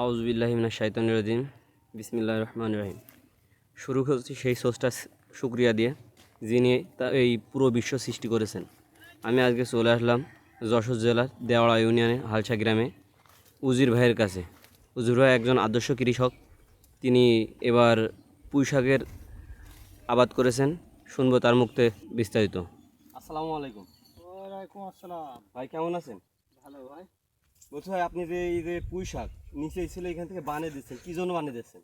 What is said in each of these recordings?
আউজবিল্লাহিমিনা শাইতান রদিম বিসমিল্লা রহমান রহিম। শুরু করছি সেই সোর্সটা শুক্রিয়া দিয়ে যিনি তা এই পুরো বিশ্ব সৃষ্টি করেছেন। আমি আজকে চলে আসলাম যশোর জেলার দেওয়াড়া ইউনিয়নে হালসা গ্রামে উজির ভাইয়ের কাছে। উজির ভাই একজন আদর্শ কৃষক। তিনি এবার পুঁই শাকের আবাদ করেছেন। শুনব তার মুক্তে বিস্তারিত। আসসালামু আলাইকুম। ওয়ালাইকুম আসসালাম। ভাই কেমন আছেন? ভালো ভাই। বলছি ভাই আপনি যে এই যে পুঁই শাক নিচে ছিল এখান থেকে বানিয়ে দিচ্ছেন কী জন্য বানিয়ে দিচ্ছেন?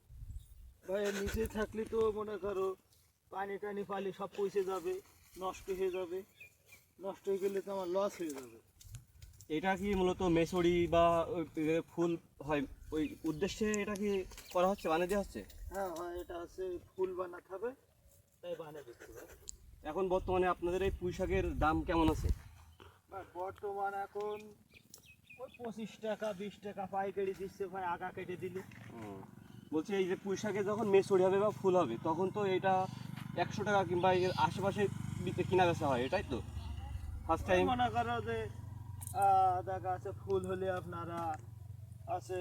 ভাই নিচে থাকলে তো মনে করো পানি টানি পালি সব পয়সে যাবে নষ্ট হয়ে যাবে। নষ্ট হয়ে গেলে তো আমার লস হয়ে যাবে। এটা কি মূলত মেসরি বা ফুল হয়? ওই উদ্দেশ্যে এটা কি করা হচ্ছে বানিয়ে দেওয়া হচ্ছে? হ্যাঁ হয় এটা হচ্ছে ফুল বানাতে হবে তাই বানিয়ে দিচ্ছি এখন বর্তমানে আপনাদের এই পুঁই শাকের দাম কেমন আছে? বর্তমান এখন ওই পঁচিশ টাকা বিশ টাকা পাইকারি দিচ্ছে ভাই আগা কেটে দিলে। বলছি এই যে পুঁই শাকে যখন মেসরি হবে বা ফুল হবে তখন তো এটা একশো টাকা কিংবা এর আশেপাশে কিনা বেচা হয় এটাই তো। ফার্স্ট টাইম মনে করো যে দেখা আছে ফুল হলে আপনারা আছে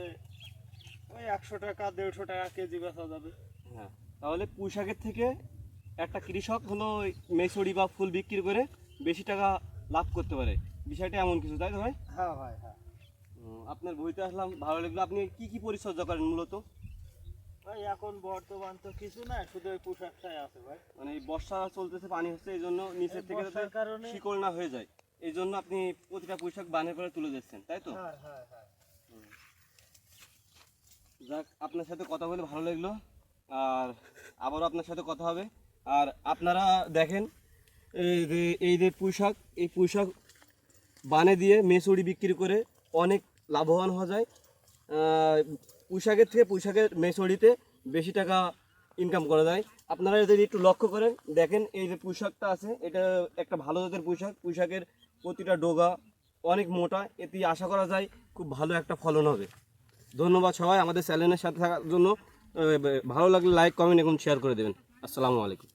ওই একশো টাকা দেড়শো টাকা কেজি বেচা যাবে। হ্যাঁ তাহলে পুঁই শাকের থেকে একটা কৃষক হলো মেসরি বা ফুল বিক্রি করে বেশি টাকা লাভ করতে পারে। বিষয়টা এমন কিছু তাই তো ভাই? হ্যাঁ ভাই হ্যাঁ। আপনার বইতে আসলাম ভালো লাগল। আপনি কি কি পরিচর্যা করেন মূলত? ভাই এখন বর্তমান তো কিছু না শুধু ওই পোশাকটাই আছে ভাই। মানে এই বর্ষা চলতেছে পানি হচ্ছে এই জন্য নিচের থেকে যাতে বর্ষার শিকড় না হয়ে যায়। এই জন্য আপনি প্রতিটা পোশাক বানের করে তুলে দিচ্ছেন তাই তো? হ্যাঁ হ্যাঁ হ্যাঁ। যাক আপনার সাথে কথা বলে ভালো লাগল। আর আবারও আপনার সাথে কথা হবে। আর আপনারা দেখেন এই যে এই যে পোশাক এই পোশাক বানে দিয়ে মেসুরি বিক্রি করে অনেক লাভবান হওয়া যায়। পোশাকের থেকে পোশাকের মেসুরিতে বেশি টাকা ইনকাম করা যায়। আপনারা যদি একটু লক্ষ্য করেন, দেখেন এই যে পোশাকটা আছে, এটা একটা ভালো জাতের পোশাক পোশাকের প্রতিটা ডোগা অনেক মোটা, এতে আশা করা যায় খুব ভালো একটা ফলন হবে। ধন্যবাদ সবাই আমাদের চ্যানেলের সাথে থাকার জন্য। ভালো লাগলে লাইক কমেন্ট এবং শেয়ার করে দেবেন। আসসালামু আলাইকুম।